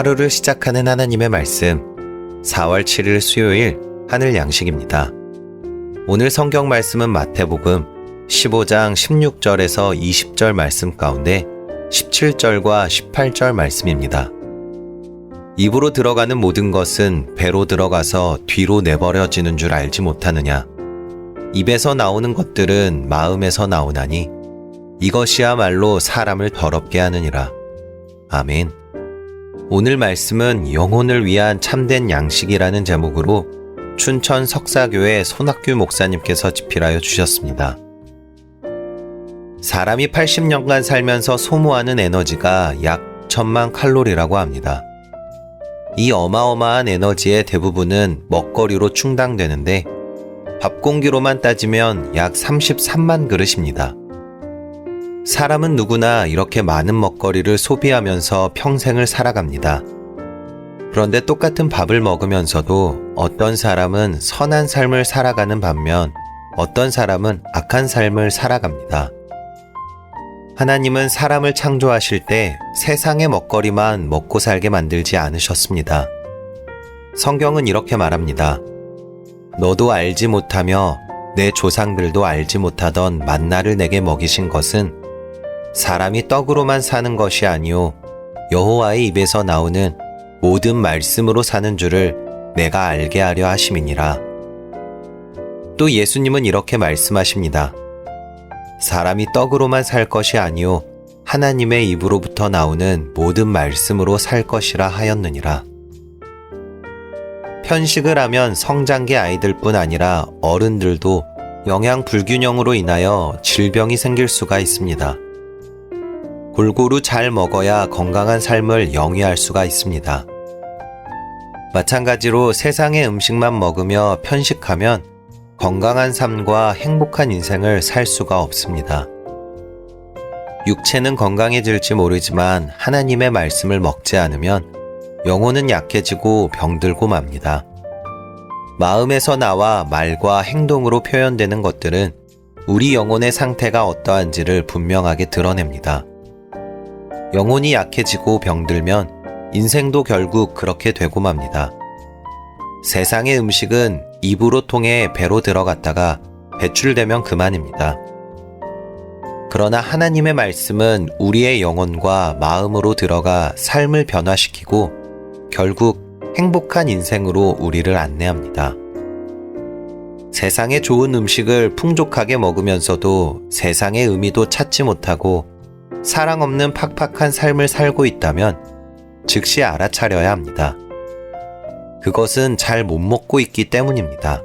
하루를 시작하는 하나님의 말씀. 4월 7일 수요일 하늘 양식입니다. 오늘 성경 말씀은 마태복음 15장 16절에서 20절 말씀 가운데 17절과 18절 말씀입니다. 입으로 들어가는 모든 것은 배로 들어가서 뒤로 내버려지는 줄 알지 못하느냐. 입에서 나오는 것들은 마음에서 나오나니 이것이야말로 사람을 더럽게 하느니라. 아멘. 오늘 말씀은 영혼을 위한 참된 양식이라는 제목으로 춘천 석사교회 손학규 목사님께서 집필하여 주셨습니다. 사람이 80년간 살면서 소모하는 에너지가 약 천만 칼로리라고 합니다. 이 어마어마한 에너지의 대부분은 먹거리로 충당되는데 밥 공기로만 따지면 약 33만 그릇입니다. 사람은 누구나 이렇게 많은 먹거리를 소비하면서 평생을 살아갑니다. 그런데 똑같은 밥을 먹으면서도 어떤 사람은 선한 삶을 살아가는 반면 어떤 사람은 악한 삶을 살아갑니다. 하나님은 사람을 창조하실 때 세상의 먹거리만 먹고 살게 만들지 않으셨습니다. 성경은 이렇게 말합니다. 너도 알지 못하며 내 조상들도 알지 못하던 만나를 내게 먹이신 것은 사람이 떡으로만 사는 것이 아니요 여호와의 입에서 나오는 모든 말씀으로 사는 줄을 내가 알게 하려 하심이니라. 또 예수님은 이렇게 말씀하십니다. 사람이 떡으로만 살 것이 아니요 하나님의 입으로부터 나오는 모든 말씀으로 살 것이라 하였느니라. 편식을 하면 성장기 아이들뿐 아니라 어른들도 영양 불균형으로 인하여 질병이 생길 수가 있습니다. 골고루 잘 먹어야 건강한 삶을 영위할 수가 있습니다. 마찬가지로 세상의 음식만 먹으며 편식하면 건강한 삶과 행복한 인생을 살 수가 없습니다. 육체는 건강해질지 모르지만 하나님의 말씀을 먹지 않으면 영혼은 약해지고 병들고 맙니다. 마음에서 나와 말과 행동으로 표현되는 것들은 우리 영혼의 상태가 어떠한지를 분명하게 드러냅니다. 영혼이 약해지고 병들면 인생도 결국 그렇게 되고 맙니다. 세상의 음식은 입으로 통해 배로 들어갔다가 배출되면 그만입니다. 그러나 하나님의 말씀은 우리의 영혼과 마음으로 들어가 삶을 변화시키고 결국 행복한 인생으로 우리를 안내합니다. 세상의 좋은 음식을 풍족하게 먹으면서도 세상의 의미도 찾지 못하고 사랑 없는 팍팍한 삶을 살고 있다면 즉시 알아차려야 합니다. 그것은 잘 못 먹고 있기 때문입니다.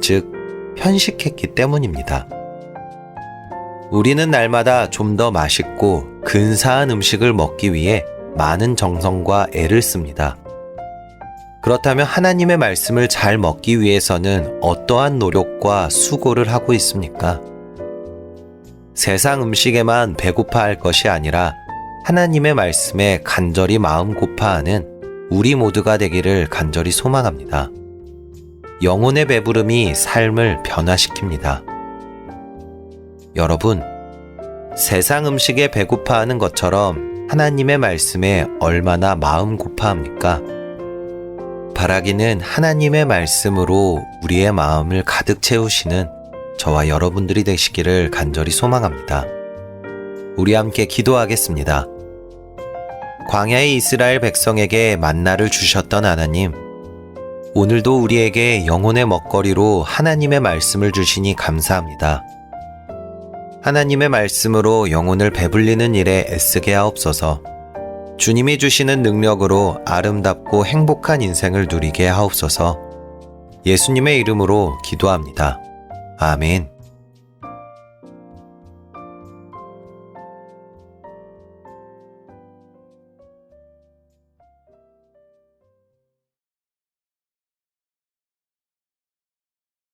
즉, 편식했기 때문입니다. 우리는 날마다 좀 더 맛있고 근사한 음식을 먹기 위해 많은 정성과 애를 씁니다. 그렇다면 하나님의 말씀을 잘 먹기 위해서는 어떠한 노력과 수고를 하고 있습니까? 세상 음식에만 배고파 할 것이 아니라 하나님의 말씀에 간절히 마음 고파하는 우리 모두가 되기를 간절히 소망합니다. 영혼의 배부름이 삶을 변화시킵니다. 여러분, 세상 음식에 배고파하는 것처럼 하나님의 말씀에 얼마나 마음 고파합니까? 바라기는 하나님의 말씀으로 우리의 마음을 가득 채우시는 저와 여러분들이 되시기를 간절히 소망합니다. 우리 함께 기도하겠습니다. 광야의 이스라엘 백성에게 만나를 주셨던 하나님, 오늘도 우리에게 영혼의 먹거리로 하나님의 말씀을 주시니 감사합니다. 하나님의 말씀으로 영혼을 배불리는 일에 애쓰게 하옵소서. 주님이 주시는 능력으로 아름답고 행복한 인생을 누리게 하옵소서. 예수님의 이름으로 기도합니다. 아멘.